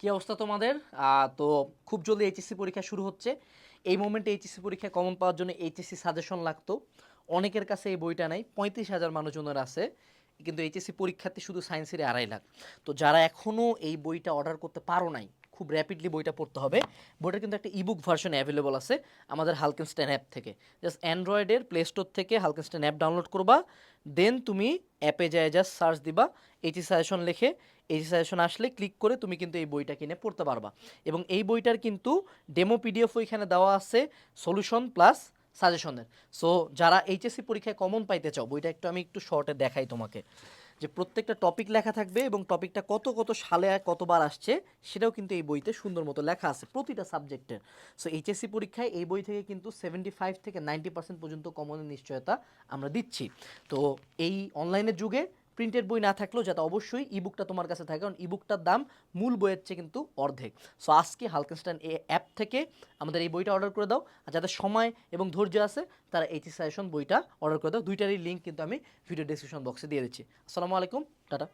কি অবস্থা তোমাদের? তো খুব জলদি এইচএসসি পরীক্ষা শুরু হচ্ছে। এই মোমেন্টে এইচএসসি পরীক্ষায় কমন পাওয়ার জন্য এইচএসসি সাজেশন লাগতো। অনেকের কাছে এই বইটা নাই, পঁয়ত্রিশ হাজার মানুষজনের আছে, কিন্তু এইচএসসি পরীক্ষাতে শুধু সায়েন্সের আড়াই লাখ। তো যারা এখনও এই বইটা অর্ডার করতে পারো নাই, খুব র্যাপিডলি বইটা পড়তে হবে। বইটার কিন্তু একটা ইবুক ভার্সন অ্যাভেলেবল আছে, আমাদের হালকেনস্টাইন অ্যাপ থেকে। জাস্ট অ্যান্ড্রয়েডের প্লে স্টোর থেকে হালকেনস্টাইন অ্যাপ ডাউনলোড করবা দেন তুমি অ্যাপে যায় জাস্ট সার্চ দিবা এইচি সাজেশন লেখে এইচি সাজেশন আসলে ক্লিক করে তুমি কিন্তু এই বইটা কিনে পড়তে পারবা। এবং এই বইটার কিন্তু ডেমো পিডিএফ ওইখানে দেওয়া আছে সলিউশন প্লাস সাজেশনের সো যারা এইচএসসি পরীক্ষায় কমন পাইতে চাও, বইটা একটু আমি একটু শর্টে দেখাই তোমাকে। যে প্রত্যেকটা টপিক লেখা থাকবে এবং টপিকটা কত কত সালে কতবার আসছে, সেটাও কিন্তু এই বইতে সুন্দর মতো লেখা আছে প্রতিটা সাবজেক্টের সো এইচএসসি পরীক্ষায় এই বই থেকে কিন্তু সেভেন্টি ফাইভ থেকে নাইনটি পার্সেন্ট পর্যন্ত কমনের নিশ্চয়তা আমরা দিচ্ছি। তো, এই অনলাইনের যুগে প্রিন্টেড বই না থাকলেও যাতে অবশ্যই ইবুকটা তোমার কাছে থাকে, কারণ ইবুকটার দাম মূল বইয়ের চেয়ে কিন্তু অর্ধেক। সো আজকে হালকেনস্টাইন এ অ্যাপ থেকে আমাদের এই বইটা অর্ডার করে দাও। আর যাদের সময় এবং ধৈর্য আছে, তারা এইচি সাজেশন বইটা অর্ডার করে দাও। দুইটারই লিঙ্ক কিন্তু আমি ভিডিও ডিসক্রিপশন বক্সে দিয়ে দিচ্ছি। আসসালামু আলাইকুম, টাটা।